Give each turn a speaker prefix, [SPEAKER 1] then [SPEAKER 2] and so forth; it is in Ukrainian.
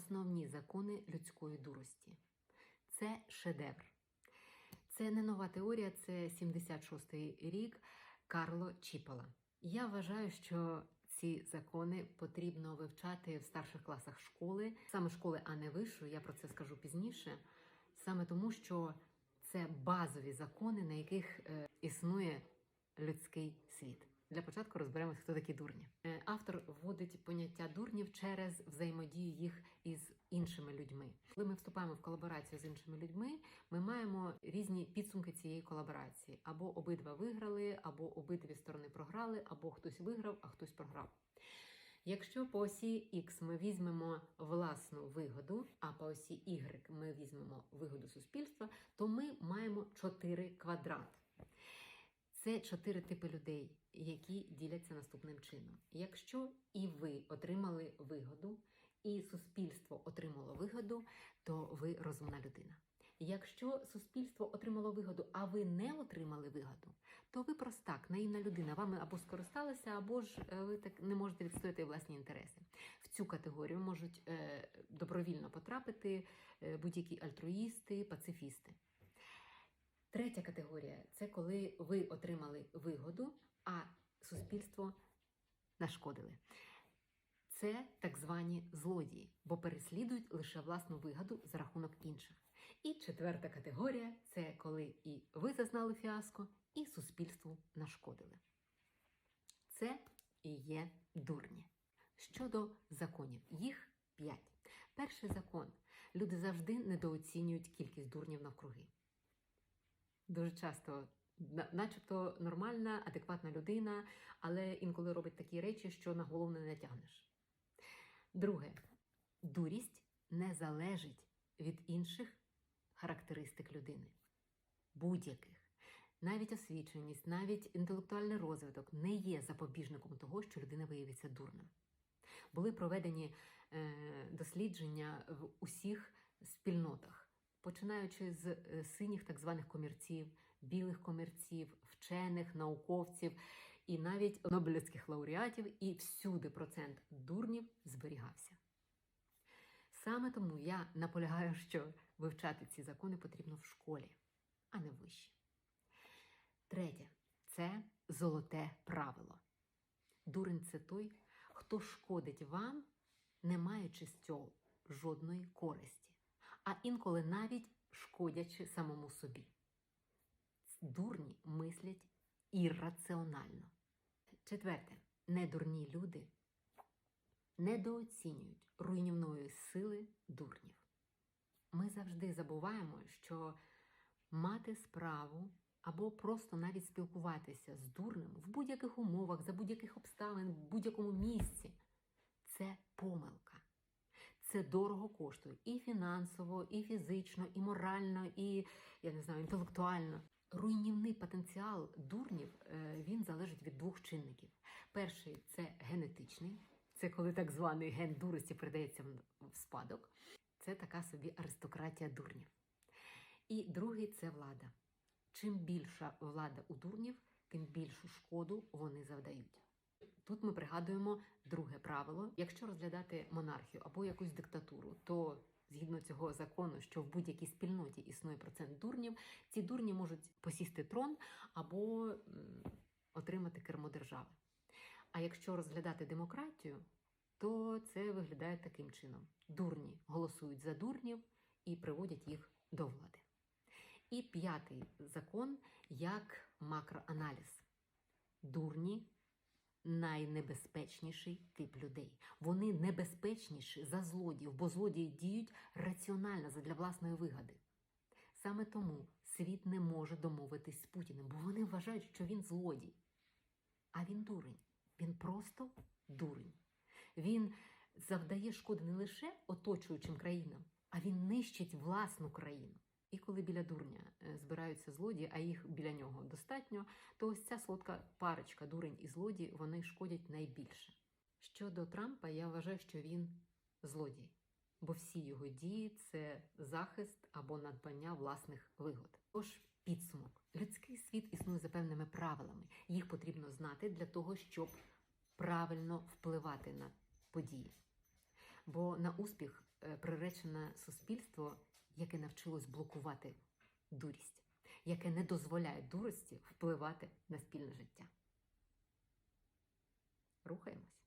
[SPEAKER 1] основні закони людської дурості. Це шедевр. Це не нова теорія, це 76-й рік Карло Чіпола. Я вважаю, що ці закони потрібно вивчати в старших класах школи, саме школи, а не вищої. Я про це скажу пізніше. Саме тому, що це базові закони, на яких е, існує людський світ. Для початку розберемося, хто такі дурні. Е, Автор вводить поняття дурнів через взаємодію їх із іншими людьми. Коли ми вступаємо в колаборацію з іншими людьми, ми маємо різні підсумки цієї колаборації: або обидва виграли, або обидві сторони програли, або хтось виграв, а хтось програв. Якщо по осі X ми візьмемо власну вигоду, а по осі Y ми візьмемо вигоду суспільства, то ми маємо чотири квадрати. Це чотири типи людей, які діляться наступним чином. Якщо і ви отримали вигоду, і суспільство отримало вигоду, то ви розумна людина. Якщо суспільство отримало вигоду, а ви не отримали вигоду, то ви простак, наївна людина. Вами або скористалися, або ж е, ви так не можете відстояти власні інтереси. В цю категорію можуть е, добровільно потрапити е, будь-які альтруїсти, пацифісти. Третя категорія це коли ви отримали вигоду, а суспільство нашкодили. Це так звані злодії, бо переслідують лише власну вигоду за рахунок інших. І четверта категорія це коли і ви зазнали фіаско, і суспільству нашкодили. Це і є дурні. Щодо законів, їх п'ять. Перший закон: люди завжди недооцінюють кількість дурнів навкруги. Дуже часто, начебто, нормальна, адекватна людина, але інколи робить такі речі, що на голову не натягнеш. Друге, дурість не залежить від інших характеристик людини. Будь-яких. Навіть освіченість, навіть інтелектуальний розвиток не є запобіжником того, що людина виявиться дурним. Були проведені е, дослідження в усіх спільнотах, починаючи з е, синіх так званих комірців, білих комірців, вчених, науковців і навіть нобелівських лауреатів, і всюди процент дурнів зберігався. Саме тому я наполягаю, що вивчати ці закони потрібно в школі, а не вищі. Третє це золоте правило. Дурень це той, хто шкодить вам, не маючи з цього жодної користі, а інколи навіть шкодячи самому собі. Дурні мислять ірраціонально. Четверте, недурні люди недооцінюють руйнівної сили дурнів. Ми завжди забуваємо, що мати справу або просто навіть спілкуватися з дурним в будь-яких умовах, за будь-яких обставин, в будь-якому місці це помилка. Це дорого коштує і фінансово, і фізично, і морально, і я не знаю, інтелектуально. Руйнівний потенціал дурнів е, він залежить від двох чинників. Перший це генетичний, це коли так званий ген дурості передається в- в спадок. Це така собі аристократія дурнів. І другий це влада. Чим більша влада у дурнів, тим більшу шкоду вони завдають. Тут ми пригадуємо друге правило: якщо розглядати монархію або якусь диктатуру, то згідно цього закону, що в будь-якій спільноті існує процент дурнів, ці дурні можуть посісти трон або отримати кермо держави. А якщо розглядати демократію, то це виглядає таким чином: дурні голосують за дурнів і приводять їх до влади. І п'ятий закон як макроаналіз. Дурні найнебезпечніший тип людей. Вони небезпечніші за злодіїв, бо злодії діють раціонально задля власної вигоди. Саме тому світ не може домовитись з Путіним, бо вони вважають, що він злодій. А він дурень. Він просто дурень. Він завдає шкоди не лише оточуючим країнам, а він нищить власну країну. І коли біля дурня е, збираються злодії, а їх біля нього достатньо, то ось ця солодка парочка дурень і злодій вони шкодять найбільше. Щодо Трампа, я вважаю, що він злодій, бо всі його дії це захист або надбання власних вигод. Тож підсумок: людський світ існує за певними правилами. Їх потрібно знати для того, щоб правильно впливати на події. Бо на успіх е, приречене суспільство, яке навчилось блокувати дурість, яке не дозволяє дурості впливати на спільне життя. Рухаємось.